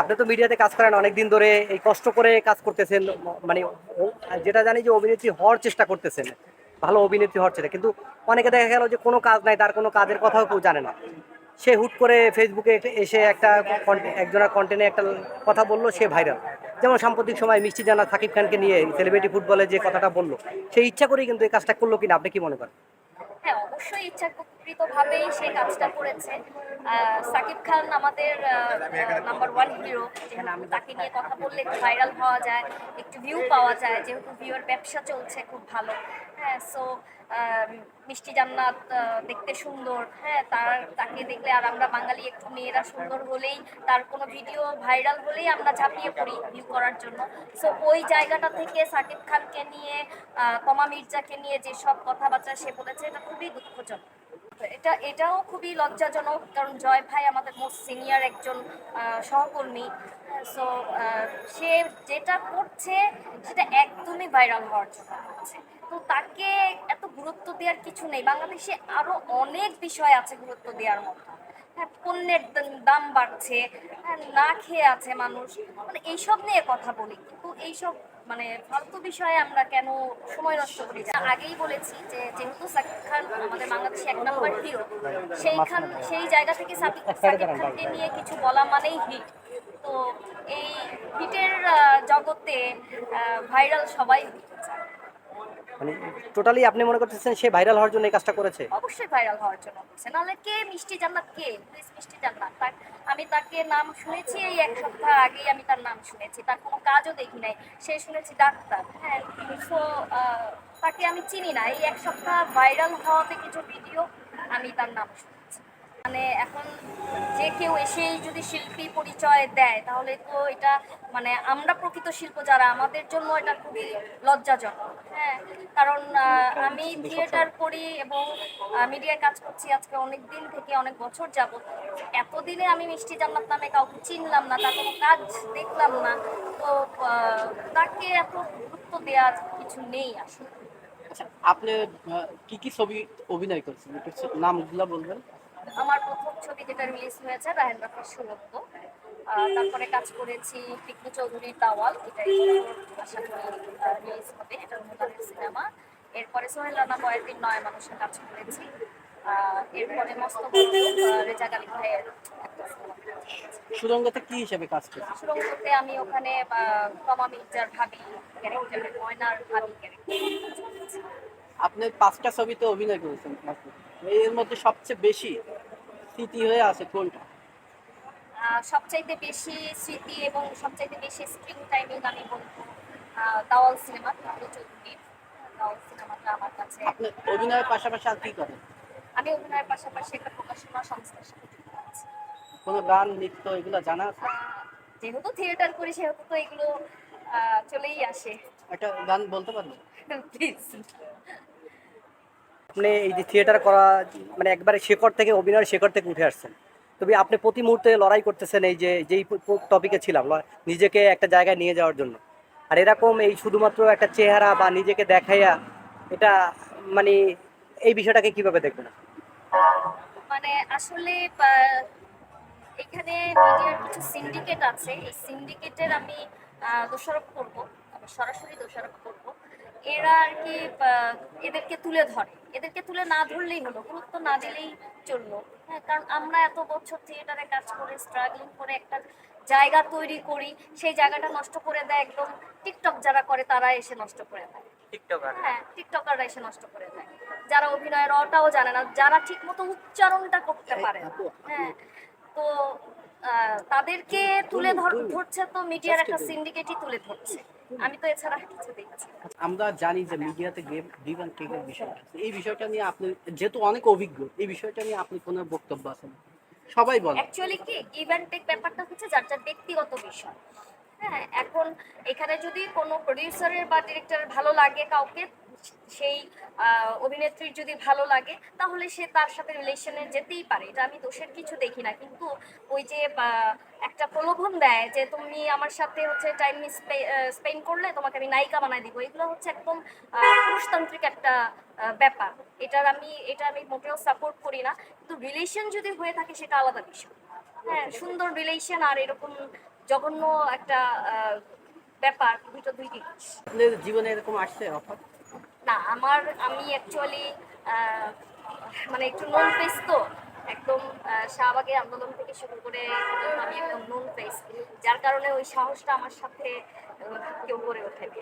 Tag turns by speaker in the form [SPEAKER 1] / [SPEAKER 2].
[SPEAKER 1] আপনি তো মিডিয়াতে কাজ করেন, অনেকদিন ধরে এই কষ্ট করে কাজ করতেছেন মানে যেটা জানি যে অভিনেত্রী হওয়ার চেষ্টা করতেছেন, ভালো অভিনেত্রী হওয়ার চেষ্টা। কিন্তু অনেকে দেখা গেল যে কোনো কাজ নাই, তার কোনো কাজের কথাও কেউ জানে না। সে হুট করে ফেসবুকে এসে একটা একজনের কন্টেন্টে একটা কথা বলল, সে ভাইরাল যেমন সাম্প্রতিক সময় মিষ্টি জানা সাকিব খানকে নিয়ে সেলিব্রিটি ফুটবলে যে কথাটা বলল সেই ইচ্ছা করেই কিন্তু এই কাজটা করল কিনা, আপনি কি মনে করেন?
[SPEAKER 2] হ্যাঁ অবশ্যই ইচ্ছাকৃতভাবেই সেই কাজটা করেছে। সাকিব খান আমাদের নাম্বার ওয়ান হিরো যেহেতু তাকে নিয়ে কথা বললে একটু ভাইরাল হওয়া যায়, একটু ভিউ পাওয়া যায়, যেহেতু ভিউর ব্যবসা চলছে খুব ভালো। হ্যাঁ সো মিষ্টি জান্নাত দেখতে সুন্দর। হ্যাঁ তার, তাকে দেখলে আর আমরা বাঙালি একটু মেয়েরা সুন্দর হলেই, তার কোনো ভিডিও ভাইরাল হলেই আমরা ঝাঁপিয়ে পড়ি ভিউ করার জন্য। সো ওই জায়গাটা থেকে সাকিব খানকে নিয়ে তমা মির্জাকে নিয়ে যেসব কথাবার্তা সে বলেছে, এটা খুবই দুঃখজনক। এটা, এটাও খুবই লজ্জাজনক, কারণ জয় ভাই আমাদের মোস্ট সিনিয়র একজন সহকর্মী। সো সে যেটা করছে, সেটা একদমই ভাইরাল হওয়ার জন্য করছে। তো তাকে এত গুরুত্ব দেওয়ার কিছু নেই। বাংলাদেশে আরও অনেক বিষয় আছে গুরুত্ব দেওয়ার মতো। হ্যাঁ পণ্যের দাম- দাম বাড়ছে হ্যাঁ না খেয়ে আছে মানুষ। মানে এইসব নিয়ে কথা বলি। কিন্তু এইসব মানে ফালতু বিষয়ে আমরা কেন সময় নষ্ট করি? আগেই বলেছি যে যেহেতু সাকিব খান আমাদের বাংলাদেশে এক নম্বর হিরো সেইখান সেই জায়গা থেকে সাকিব সাকিব খানকে নিয়ে কিছু বলা মানেই হিট তো এই হিটের জগতে ভাইরাল সবাই হিট।
[SPEAKER 1] মানে টোটালি আপনি মনে করতেছেন সে ভাইরাল হওয়ার জন্য এই কাজটা করেছে?
[SPEAKER 2] অবশ্যই ভাইরাল হওয়ার জন্য করছে নাহলে কে মিষ্টি জান্নাত কে? প্লিজ মিষ্টি জান্নাত। তার, আমি তাকে নাম শুনেছি, এই এক সপ্তাহ আগেই আমি তার নাম শুনেছি। তার কোনো কাজও দেখি নাই। সে শুনেছি ডাক্তার। হ্যাঁ সো তাকে আমি চিনি না। এই এক সপ্তাহ ভাইরাল হওয়াতে কিছু ভিডিও আমি তার নাম শুনেছি। মানে এখন যে কেউ এসেই যদি শিল্পী পরিচয় দেয়, তাহলে তো এটা মানে আমরা প্রকৃত শিল্প যারা, আমাদের জন্য এটা খুবই লজ্জাজনক। হ্যাঁ কারণ আমি থিয়েটার করি এবং মিডিয়ায় কাজ করছি আজকে অনেক দিন থেকে, অনেক বছর যাবত এতদিনে আমি মিষ্টি জান্নাত নামে কাউকে চিনলাম না, তার কোনো কাজ দেখলাম না। তো তাকে এত গুরুত্ব দেওয়ার কিছু নেই আসলে।
[SPEAKER 3] আচ্ছা আপনি কি কি ছবি অভিনয় করছেন? নামগুলো বলবেন।
[SPEAKER 2] আমার প্রথম ছবি যেটা রিলিজ হয়েছে রাহেন রাফির সুরত্ব তারপরে কাজ করেছি পিকু চৌধুরীর দাওয়াল এটা এই বছর আশা করি রিলিজ হবে এটা অনুদানের সিনেমা এরপরে সোহেল রানা কয়েকদিন নয় মানুষের কাজ করেছি। এরপরে মস্ত রেজা গালি ভাইয়ের করেছি।
[SPEAKER 3] সুরঙ্গতে কি হিসেবে কাজ করছেন
[SPEAKER 2] সুরঙ্গতে আমি ওখানে তমা মির্জার ভাবি ক্যারেক্টারের ময়নার ভাবি ক্যারেক্টার
[SPEAKER 3] আপনি পাঁচটা ছবিতে অভিনয় করেছেন এর মধ্যে সবচেয়ে বেশি স্মৃতি হয়ে আছে কোনটা?
[SPEAKER 2] সবচাইতে বেশি স্মৃতি এবং সবচাইতে বেশি স্ক্রিন টাইমিং আমি বলব দাওয়াল সিনেমা পিকু চৌধুরীর দাওয়াল সিনেমাটা আমার কাছে
[SPEAKER 3] অভিনয়ের পাশাপাশি আর কি করেন?
[SPEAKER 2] আমি অভিনয়ের পাশাপাশি একটা প্রকাশনা সংস্থার সাথে যুক্ত আছি।
[SPEAKER 3] কোনো গান নৃত্য এগুলো জানা আছে?
[SPEAKER 2] যেহেতু থিয়েটার করি সেহেতু তো এগুলো চলেই আসে।
[SPEAKER 3] একটা গান বলতে পারবেন?
[SPEAKER 2] প্লিজ
[SPEAKER 1] আপনি এই যে থিয়েটার করা মানে একবারে শেকড় থেকে, অভিনয়ের শেকড় থেকে উঠে আসছেন। তবে আপনি প্রতি মুহূর্তে লড়াই করতেছেন এই যে, যেই টপিকে ছিলাম নিজেকে একটা জায়গায় নিয়ে যাওয়ার জন্য। আর এরকম এই শুধুমাত্র একটা চেহারা বা নিজেকে দেখাইয়া, এটা মানে এই বিষয়টাকে কীভাবে দেখবেন
[SPEAKER 2] মানে আসলে এখানে মিডিয়ার কিছু সিন্ডিকেট আছে। এই সিন্ডিকেটের আমি দোষারোপ করব, সরাসরি দোষারোপ করব। এরা আর কি এদেরকে তুলে ধরে। এদেরকে তুলে না ধরলেই হলো গুরুত্ব না দিলেই চলল। হ্যাঁ কারণ আমরা এত বছর থিয়েটারে কাজ করে স্ট্রাগলিং করে একটা জায়গা তৈরি করি সেই জায়গাটা নষ্ট করে দেয় একদম। টিকটক যারা করে তারা এসে নষ্ট করে দেয়। হ্যাঁ টিকটকাররা এসে নষ্ট করে দেয়। যারা অভিনয়ের অটাও জানে না যারা ঠিক মতো উচ্চারণটা করতে পারে না। হ্যাঁ তো তাদেরকে তুলে ধর- ধরছে তো মিডিয়ার একটা সিন্ডিকেটই তুলে ধরছে। আমি তো এছাড়া কিছু দেখছি
[SPEAKER 3] আমরা জানি যে মিডিয়াতে গেম গিভ অ্যান্ড টেকের বিষয় এই বিষয়টা নিয়ে আপনি যেহেতু অনেক অভিজ্ঞ এই বিষয়টা নিয়ে আপনি কোনো বক্তব্য আছেন? সবাই বলে
[SPEAKER 2] অ্যাকচুয়ালি কি গিভ অ্যান্ড টেক ব্যাপারটা হচ্ছে যার যার ব্যক্তিগত বিষয়। হ্যাঁ এখন এখানে যদি কোনো প্রডিউসারের বা ডিরেক্টরের ভালো লাগে কাউকে সেই অভিনেত্রীর যদি ভালো লাগে তাহলে সে তার সাথে রিলেশনে যেতেই পারে। এটা আমি দোষের কিছু দেখি না। কিন্তু ওই যে একটা প্রলোভন দেয় যে তুমি আমার সাথে হচ্ছে টাইম স্পেন্ড করলে তোমাকে আমি নায়িকা বানাই দিব। এগুলো হচ্ছে একদম পুরুষতান্ত্রিক একটা ব্যাপার। এটার আমি এটা আমি মোটেও সাপোর্ট করি না। কিন্তু রিলেশন যদি হয়ে থাকে সেটা আলাদা বিষয়। হ্যাঁ সুন্দর রিলেশন আর এরকম জঘন্য একটা ব্যাপার দুটো দুই জিনিস।
[SPEAKER 3] জীবনে এরকম আসছে অফার?
[SPEAKER 2] না, আমার, আমি অ্যাকচুয়ালি মানে একটু নোন ফেস তো, একদম শাহবাগে আন্দোলন থেকে শুরু করে আমি একদম নোন ফেস যার কারণে ওই সাহসটা আমার সাথে কেউ করে ওঠেনি।